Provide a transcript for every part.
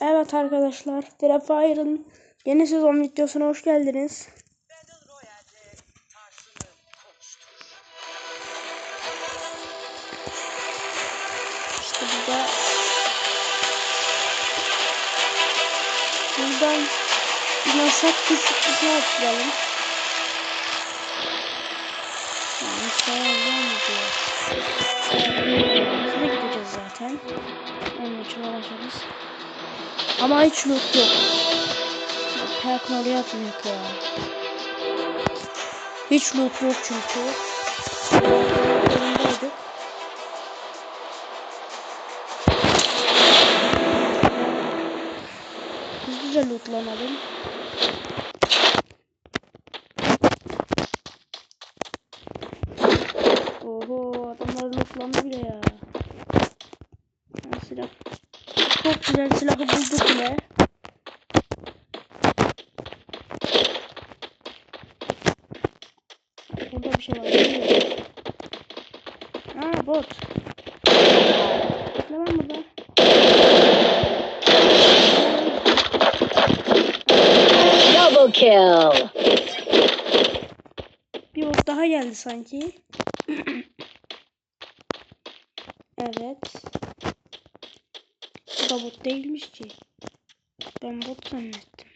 Evet arkadaşlar, Fire'ın yeni sezon videosuna hoş geldiniz. İşte burada buradan masak küçüklüğü atlayalım. Yani sağlam diyor. Şuraya gideceğiz zaten. Onun için uğraşırız. Ama hiç loot yok. Perkın oraya atmıyor ya. Hiç loot yok çünkü. Önündeydik. Hızlıca lootlanalım. Oho adamlar lootlandı bile ya. Ha, silah. Çok güzel silahı bulduk bile. Burada bir şey var. Aa bot. Ne var burada? Double kill. Bir bot daha geldi sanki. evet. Bu da bot değilmiş ki. Ben bot zannettim.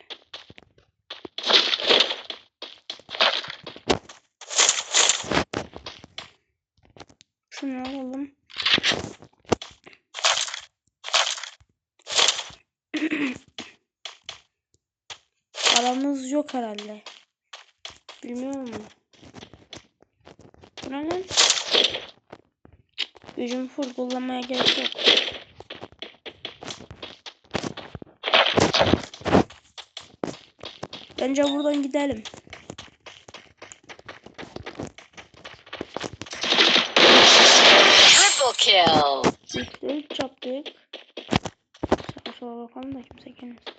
Şunu alalım. Paramız yok herhalde. Bilmiyorum. Bu ne lan? Gücüm full kullanmaya gerek yok. Bence buradan gidelim. Triple kill. Yaptık. Sağa sola bakalım da kimse gelmesin.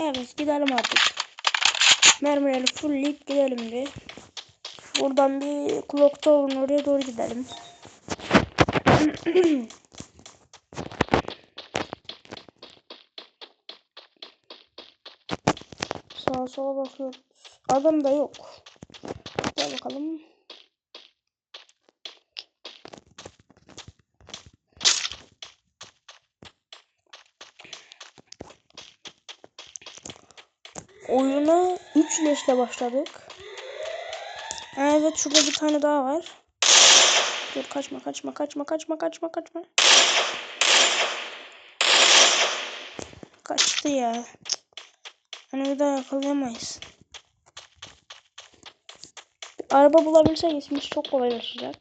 Evet gidelim artık. Mermileri fullleyip gidelim bir. Buradan bir Clock Tower'ın oraya doğru gidelim. Sağa sola bakıyoruz. Adam da yok. Gel bakalım. Oyuna 3 leşle başladık. Evet şurada bir tane daha var. Dur kaçma kaçma kaçma kaçma kaçma kaçma. Kaçtı ya. Hani bir daha yakalayamayız. Bir araba bulabilsek işimiz çok kolaylaşacak.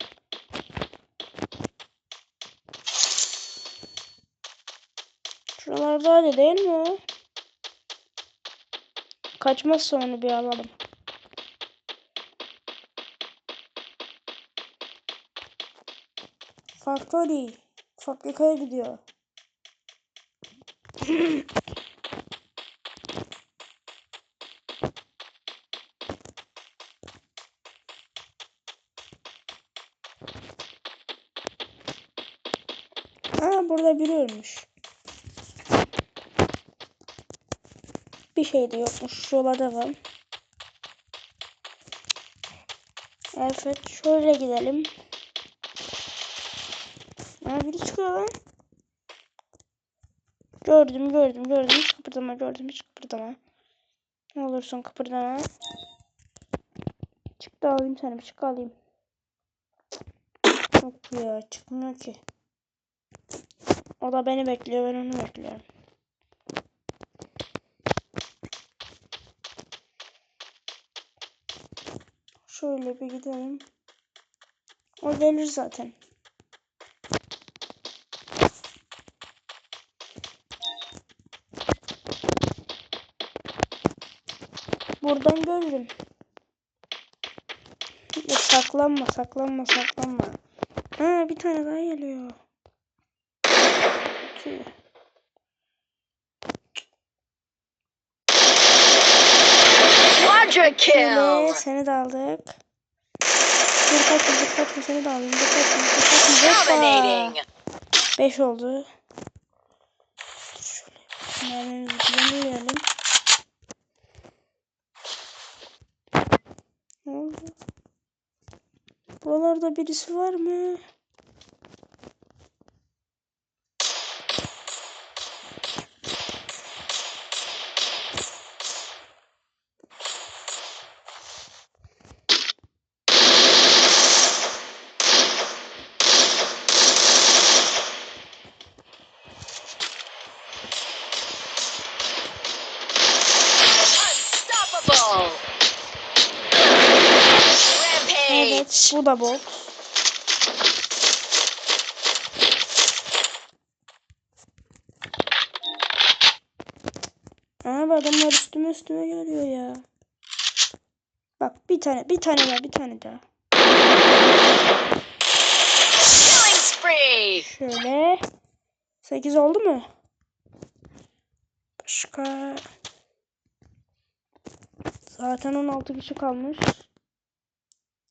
Şuralarda hadi değil mi? Kaçmazsa onu bir alalım. Factory. Fabrikaya gidiyor. Aa burada biri ölmüş. Bir şey de yokmuş. Yola devam. Evet şöyle gidelim. Aa biri çıkıyor lan. Gördüm gördüm gördüm. Hiç kıpırdama gördüm hiç kıpırdama. Ne olursun kıpırdama. Çık da alayım seni bir çık alayım. Yok ya çıkmıyor ki. O da beni bekliyor ben onu bekliyorum. Şöyle bir gidelim. O gelir zaten. Buradan görürüm. Ya saklanma, saklanma, saklanma. Ha bir tane daha geliyor. Tüh. Quadra kill. Seni de aldık. Dur kaçma dur kaçma seni de alayım. Dur kaçma dur kaçma. Dominating. 5 oldu. Şöyle mermimizi yenileyelim. Ne oldu? Buralarda birisi var mı? Unstoppable. Rampage. Evet, bu da bot. Abi adamlar üstüme üstüme geliyor ya. Bak bir tane, bir tane daha, bir tane daha. Şöyle. 8 oldu mu? Başka. Zaten 16 kişi kalmış.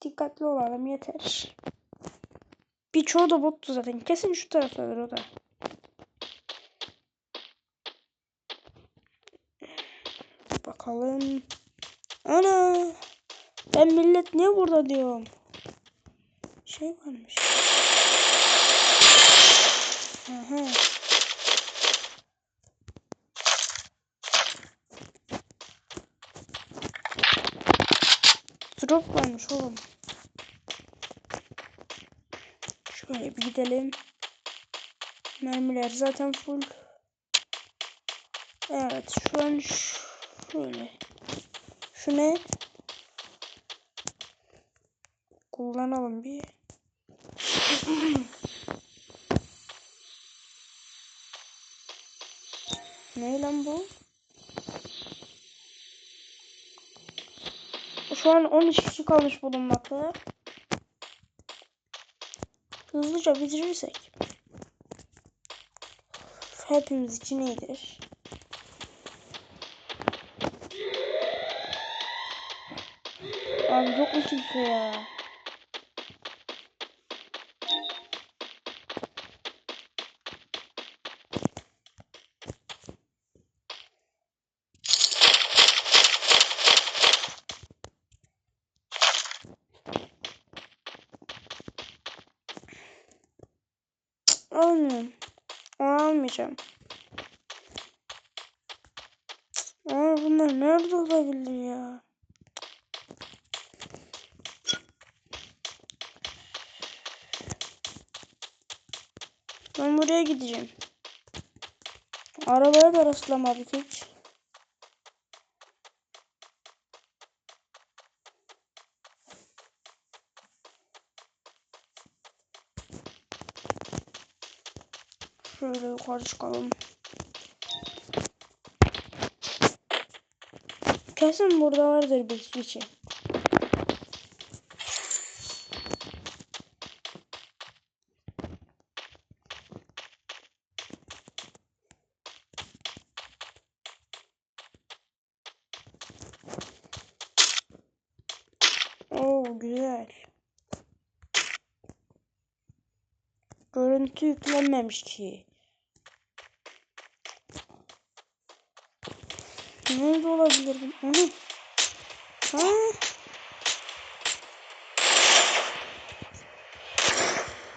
Dikkatli olalım yeter. Birçoğu da bottu zaten. Kesin şu taraftadır o da. Bakalım. Ana. Ben millet niye burada diyorum. Şey varmış. Aha. Drop varmış oğlum. Şöyle bir gidelim. Mermiler zaten full. Evet şu an şöyle. Şu ne? Kullanalım bir. Ne lan bu? Şu an 13 kişi kalmış bulunmakta. Hızlıca bitirirsek hepimiz için iyidir. Abi çok mu ya? Almıyorum. Almayacağım. Aa, bunlar nerede olabilir ya? Ben buraya gideceğim. Arabaya da rastlamadık hiç. Şöyle yukarı çıkalım. Kesin burada vardır bir güzel. Görüntü yüklenmemiş ki. Nerede olabilir bu? Hı? Ha?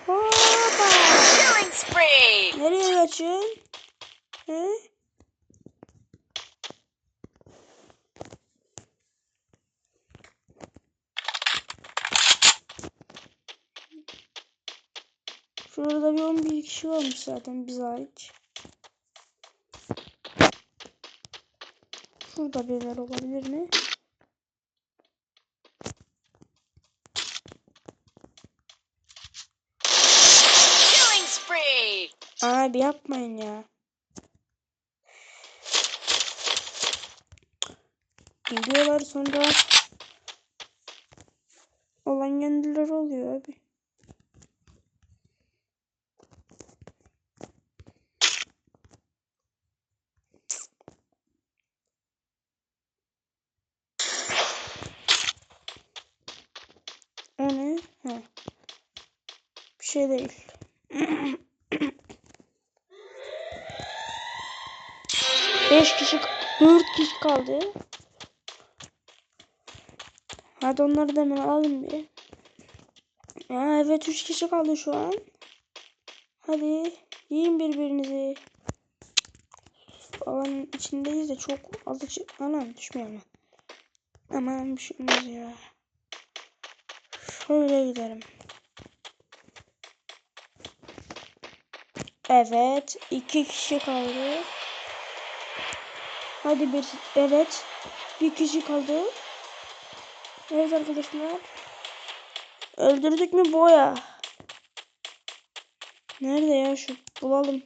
Hoppa! Killing spree. Nereye kaçın? He? Şurada bir 11 kişi varmış zaten biz hariç. Şurada birileri olabilir mi? Abi yapmayın ya. Geliyorlar sonra olan kendileri oluyor abi. O ne? Ha. Bir şey değil. Beş kişi, dört kişi kaldı. Hadi onları da hemen alalım bir. Aa, evet üç kişi kaldı şu an. Hadi yiyin birbirinizi. Alanın içindeyiz de çok azıcık. Anam düşmüyor mu? Aman bir şey ya. Şöyle gidelim. Evet. iki kişi kaldı. Hadi bir. Evet. Bir kişi kaldı. Evet arkadaşlar. Öldürdük mü boya? Nerede ya şu? Bulalım.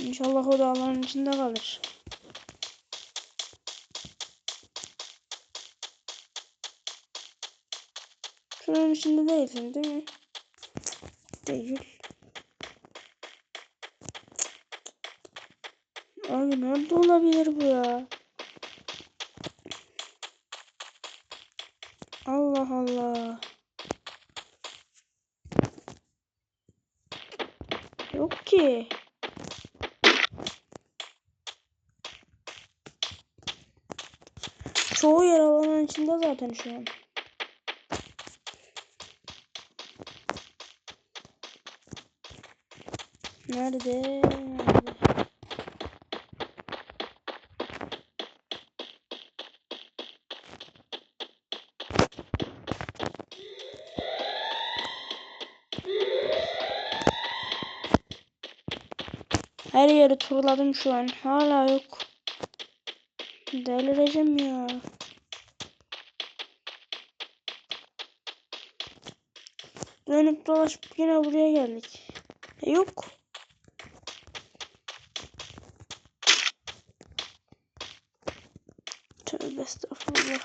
İnşallah o dağların içinde kalır. Şunun içinde değilsin değil mi? Değil. Abi nerede olabilir bu ya? Allah Allah. Yok ki. Çoğu yer alanın içinde zaten şu an. Nerede? Her yeri turladım şu an. Hala yok. Delireceğim ya. Dönüp dolaşıp yine buraya geldik. E, yok. Tövbe estağfurullah.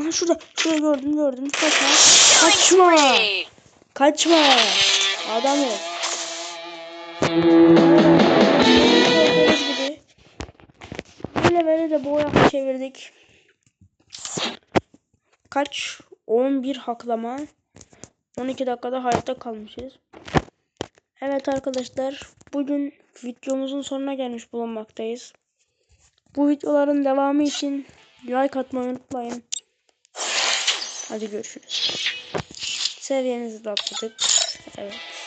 Aha şurada. Şurada gördüm gördüm. Kaçma. Kaçma. Kaçma. Adam ol. Böyle böyle de boya çevirdik. Kaç? 11 haklama. 12 dakikada hayatta kalmışız. Evet arkadaşlar. Bugün videomuzun sonuna gelmiş bulunmaktayız. Bu videoların devamı için like atmayı unutmayın. Hadi görüşürüz. Seviyenizi de atladık. Evet.